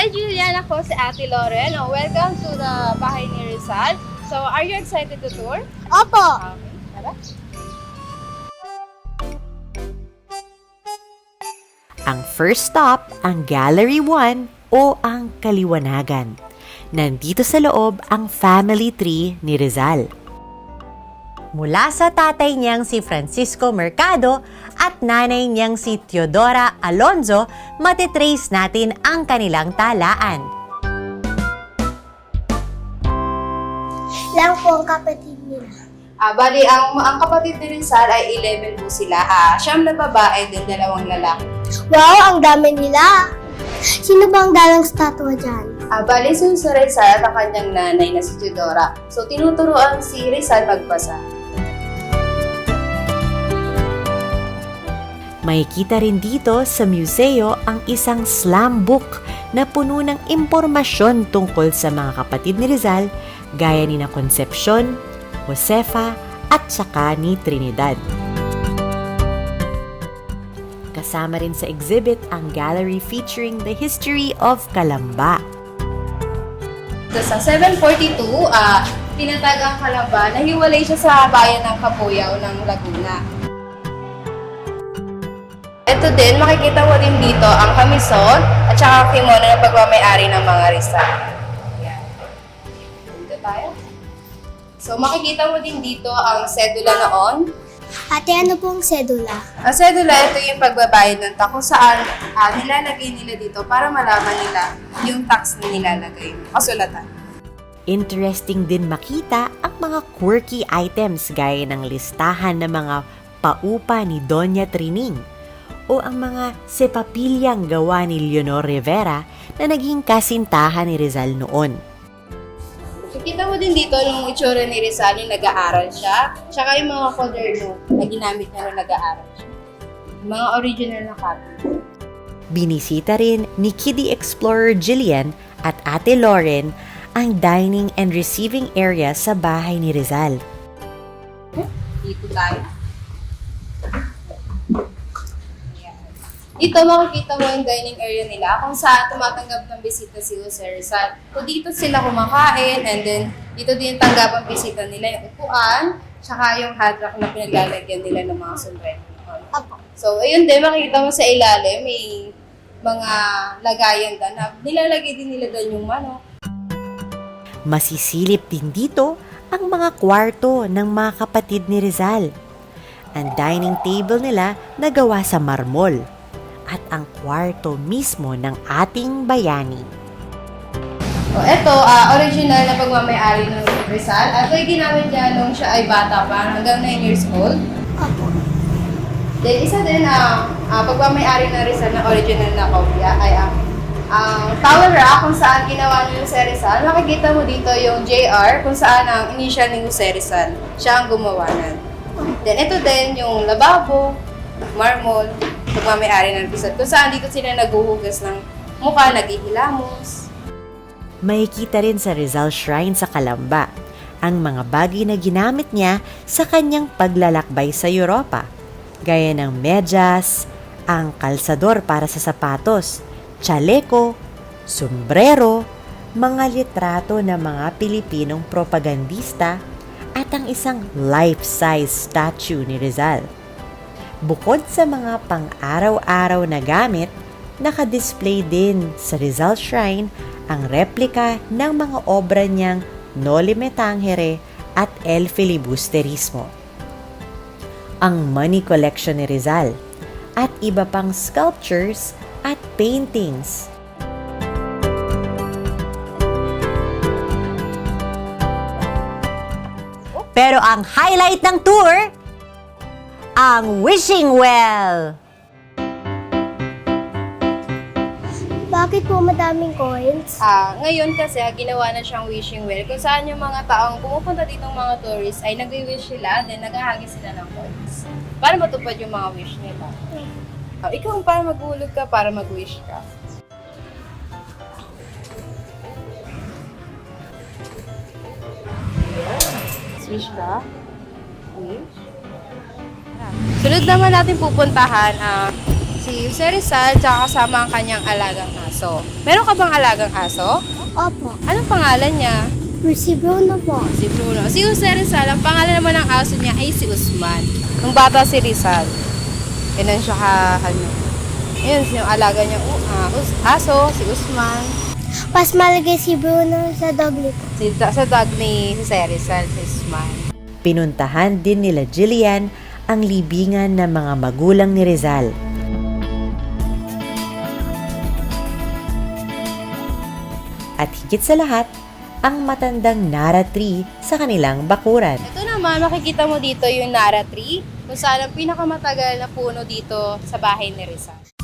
Hi, Julian. Ako si Ate Lauren. Oh, welcome to the bahay ni Rizal. So, are you excited to tour? Opo. Okay. Tara. Ang first stop, ang Gallery 1 o ang Kaliwanagan. Nandito sa loob ang family tree ni Rizal. Mula sa tatay niyang si Francisco Mercado at nanay niyang si Teodora Alonzo, matitrace natin ang kanilang talaan. Lang po ang kapatid nila. Ah, bali, ang, ang kapatid ni Rizal ay 11 po sila. Ah, siyam na babae, din dalawang lalaki. Wow, ang dami nila. Sino ba ang dalang statwa dyan? Ah, bali, si Rizal at ang kanyang nanay na si Teodora. So, tinuturuan si Rizal magbasa. Makikita rin dito sa museo ang isang slam book na puno ng impormasyon tungkol sa mga kapatid ni Rizal gaya ni na Concepcion, Josefa at saka ni Trinidad. Kasama rin sa exhibit ang gallery featuring the history of Kalamba. So, sa 742, ah, tinatag ang Calamba, nahiwalay siya sa bayan ng Kapuyaw ng Laguna. Ito din, makikita mo din dito ang kamisot at saka kimono ng pagmamayari ng mga risa. Yan. Dito tayo. So, makikita mo din dito ang sedula noon. Ate, ano po ang sedula? Ang sedula, ito yung pagbabayad ng tax kung saan ah, nilalagay nila dito para malaman nila yung tax na nilalagay. Kasulatan. Interesting din makita ang mga quirky items gaya ng listahan ng mga paupa ni Doña Trining o ang mga sepapilyang gawa ni Leonor Rivera na naging kasintahan ni Rizal noon. Kita mo din dito nung itsura ni Rizal yung nag-aaral siya. Tsaka yung mga quaderno na ginamit niya nung nag-aaral siya. Mga original na copy. Binisita rin ni Kiddie Explorer Jillian at Ate Lauren ang dining and receiving area sa bahay ni Rizal. Dito tayo. Dito makikita mo yung dining area nila kung saan tumatanggap ng bisita si Jose Rizal. So dito sila kumakain and then dito din tanggap ang bisita nila yung upuan tsaka yung hard rock na pinaglalagyan nila ng mga sombrero. So, ayun din, makikita mo sa ilalim, may mga lagayan doon na nilalagay din nila doon yung manok. Masisilip din dito ang mga kwarto ng mga kapatid ni Rizal. Ang dining table nila nagawa sa marmol at ang kwarto mismo ng ating bayani. So, eto, ah, original na pagmamayari ng Rizal. At ito yung ginamit niya nung siya ay bata pa, hanggang 9 years old. Opo. Then, isa din ang uh, pagmamayari ng Rizal na original na kopya ay ang ang tower rack kung saan ginawa ni Jose Rizal. Makikita mo dito yung JR kung saan ang initial ni Jose Rizal. Siya ang gumawa nun. Then, ito din yung lababo, marmol, pagmamayari ng Rizal. Kung saan dito sila naguhugas ng mukha, naghihilamos. Makikita rin sa Rizal Shrine sa Calamba ang mga bagay na ginamit niya sa kanyang paglalakbay sa Europa, gaya ng medyas, ang kalsador para sa sapatos, chaleco, sombrero, mga litrato ng mga Pilipinong propagandista at ang isang life-size statue ni Rizal. Bukod sa mga pang-araw-araw na gamit, nakadisplay din sa Rizal Shrine ang replika ng mga obra niyang Noli Me Tangere at El Filibusterismo. Ang money collection ni Rizal at iba pang sculptures at paintings. Pero ang highlight ng tour, ang Wishing Well! Bakit po madaming coins? Ah, ngayon kasi ah, ginawa na siyang wishing well kung saan yung mga taong pumupunta dito ng mga tourists ay nagwi-wish sila then naghahagis sila ng coins para matupad yung mga wish nila. Ah, ikaw para maghulog ka para mag-wish ka. Wish ka? Wish? Sunod naman natin pupuntahan ah, si Jose Rizal tsaka kasama ang kanyang alagang aso. Meron ka bang alagang aso? Opo. Anong pangalan niya? Si Bruno po. Si Bruno. Si Jose Rizal, ang pangalan naman ng aso niya ay si Usman. Nung bata si Rizal. Ganun siya ka, ano. Yun, yung alaga niya, uh, ah, us- aso, si Usman. Mas malagay si Bruno sa dogly po. Si, sa dog ni Jose Rizal, si Usman. Pinuntahan din nila Jillian ang libingan ng mga magulang ni Rizal. At higit sa lahat, ang matandang Nara tree sa kanilang bakuran. Ito naman, makikita mo dito yung Nara tree, kung saan ang pinakamatagal na puno dito sa bahay ni Rizal.